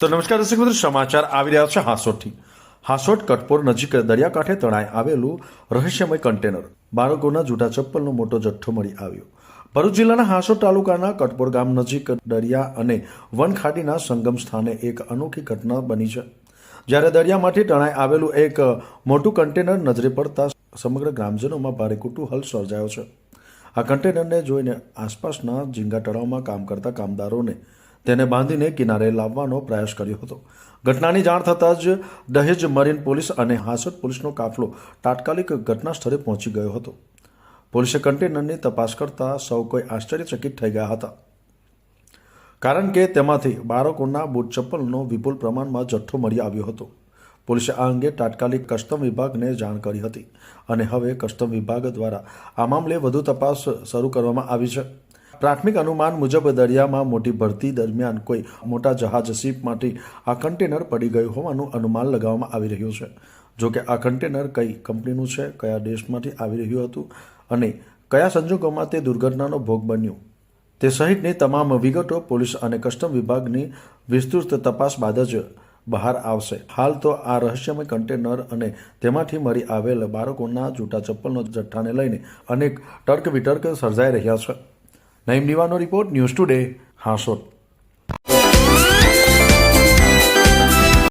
તો નમસ્કાર દર્શક મિત્રો, સમાચાર આવી રહ્યા છે હાસોટથી. હાસોટ, કટપોર નજીક દરિયાકાંઠે તણાઈ આવેલું રહસ્યમય કન્ટેનર. બાળકોના જૂઠા ચપ્પલનો મોટો જથ્થો મળી આવ્યો. ભરૂચ જિલ્લાના હાસોટ તાલુકાના કટપોર ગામ નજીક દરિયા અને વનખાડીના સંગમ સ્થાને એક અનોખી ઘટના બની છે. જ્યારે દરિયામાંથી તણાઈ આવેલું એક મોટું કન્ટેનર નજરે પડતા સમગ્ર ગ્રામજનોમાં ભારે કુતૂહલ સર્જાયો છે. આ કન્ટેનરને જોઈને આસપાસના ઝીંગા તળાવમાં કામ કરતા કામદારોને તેને બાંધીને કિનારે લાવવાનો પ્રયાસ કર્યો હતો. ઘટનાની જાણ થતાં જ દહેજ મરીન પોલીસ અને હાસોટ પોલીસનો કાફલો તાત્કાલિક ઘટના સ્થળે પહોંચી ગયો હતો. પોલીસે કન્ટેનરની તપાસ કરતા સૌ કોઈ આશ્ચર્યચકિત થઈ ગયા હતા. કારણ કે તેમાંથી બાળકોના બૂટ ચપ્પલનો વિપુલ પ્રમાણમાં જથ્થો મળી આવ્યો હતો. પોલીસે આ અંગે તાત્કાલિક કસ્ટમ વિભાગને જાણ કરી હતી અને હવે કસ્ટમ વિભાગ દ્વારા આ મામલે વધુ તપાસ શરૂ કરવામાં આવી છે. પ્રાથમિક અનુમાન મુજબ દરિયામાં મોટી ભરતી દરમિયાન કોઈ મોટા જહાજ શીપમાંથી આ કન્ટેનર પડી ગયું હોવાનું અનુમાન લગાવવામાં આવી રહ્યું છે. જો કે આ કન્ટેનર કઈ કંપનીનું છે, કયા દેશમાંથી આવી રહ્યું હતું અને કયા સંજોગોમાં તે દુર્ઘટનાનો ભોગ બન્યું? તે સહિતની તમામ વિગતો પોલીસ અને કસ્ટમ વિભાગની વિસ્તૃત તપાસ બાદ જ બહાર આવશે. હાલ તો આ રહસ્યમય કન્ટેનર અને તેમાંથી મળી આવેલ બાળકોના જૂટા ચપ્પલનો જથ્થાને લઈને અનેક તર્ક વિતર્ક સર્જાઈ રહ્યા છે. નઈમ દીવાનો રિપોર્ટ ન્યૂઝ ટુડે હાંસોટ